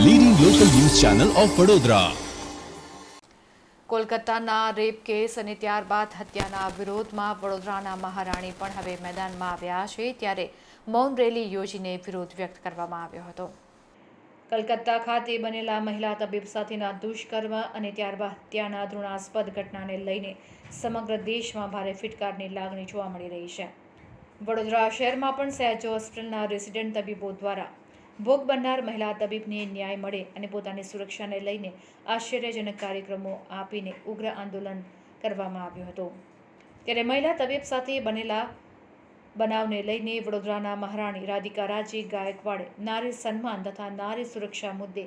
Channel of Vadodara કોલકાતાના rape case અને ત્યારબાદ હત્યાના વિરોધમાં વડોદરાના મહારાણી પણ હવે મેદાનમાં આવ્યા છે ત્યારે મૌન રેલી યોજીને વિરોધ વ્યક્ત કરવામાં આવ્યો હતો. કલકત્તા ખાતે બનેલા મહિલા તબીબ સાથેના દુષ્કર્મ અને ત્યારબાદ હત્યાના ધૃણાસ્પદ ઘટનાને લઈને સમગ્ર દેશમાં ભારે ફિટકારની લાગણી જોવા મળી રહી છે. વડોદરા શહેરમાં પણ સહેજ હોસ્પિટલના રેસિડેન્ટ તબીબો દ્વારા ભોગ બનનાર મહિલા તબીબને ન્યાય મળે અને પોતાની સુરક્ષાને લઈને આશ્ચર્યજનક કાર્યક્રમો આપીને ઉગ્ર આંદોલન કરવામાં આવ્યું હતું. ત્યારે મહિલા તબીબ સાથે બનેલા બનાવને લઈને વડોદરાના મહારાણી રાધિકા રાજી, ગાયકવાડે, નારી સન્માન તથા નારી સુરક્ષા મુદ્દે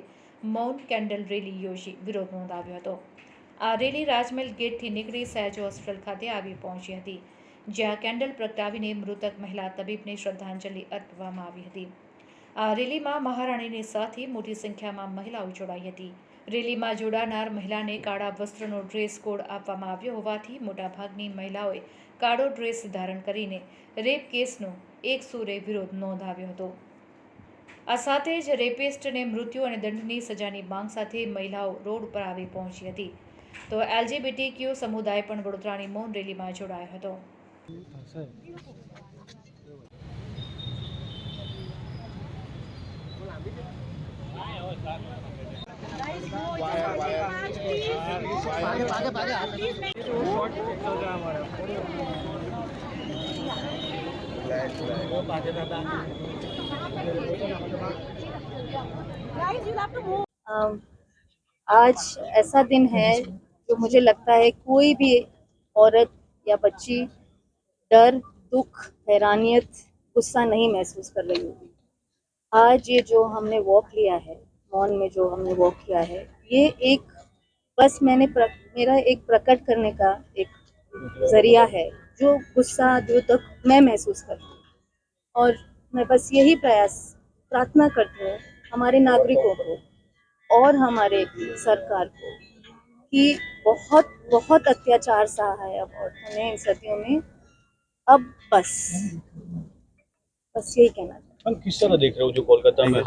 મૌન કેન્ડલ રેલી યોજી વિરોધ નોંધાવ્યો હતો. આ રેલી રાજમહેલ ગેટથી નીકળી સહેજ હોસ્પિટલ ખાતે આવી પહોંચી હતી, જ્યાં કેન્ડલ પ્રગટાવીને મૃતક મહિલા તબીબને શ્રદ્ધાંજલિ અર્પવામાં આવી હતી. આ રેલીમાં મહારાણીની સાથે મોટી સંખ્યામાં મહિલાઓ જોડાઈ હતી. રેલીમાં જોડાનાર મહિલાને કાળા વસ્ત્રનો ડ્રેસ કોડ આપવામાં આવ્યો હોવાથી મોટાભાગની મહિલાઓએ કાળો ડ્રેસ ધારણ કરીને રેપ કેસનો એક સુરે વિરોધ નોંધાવ્યો હતો. આ સાથે જ રેપિસ્ટને મૃત્યુ અને દંડની સજાની માંગ સાથે મહિલાઓ રોડ પર આવી પહોંચી હતી. તો એલજીબીટી ક્યુ સમુદાય પણ વડોદરાની મૌન રેલીમાં જોડાયો હતો. आज ऐसा दिन है जो मुझे लगता है कोई भी औरत या बच्ची डर, दुख, हैरानियत, गुस्सा नहीं महसूस कर रही होगी। आज ये जो हमने वॉक लिया है मौन में जो हमने वॉक किया है, ये एक बस मैंने प्र, मेरा एक प्रकट करने का एक ज़रिया है जो गुस्सा जो दुख मैं महसूस करती हूँ। और मैं बस यही प्रयास प्रार्थना करती हूँ हमारे नागरिकों को और हमारे सरकार को कि बहुत बहुत अत्याचार सहा है अब औरतों ने इन सदियों में। अब बस बस यही कहना हम किस तरह देख रहे हो जो कोलकाता में?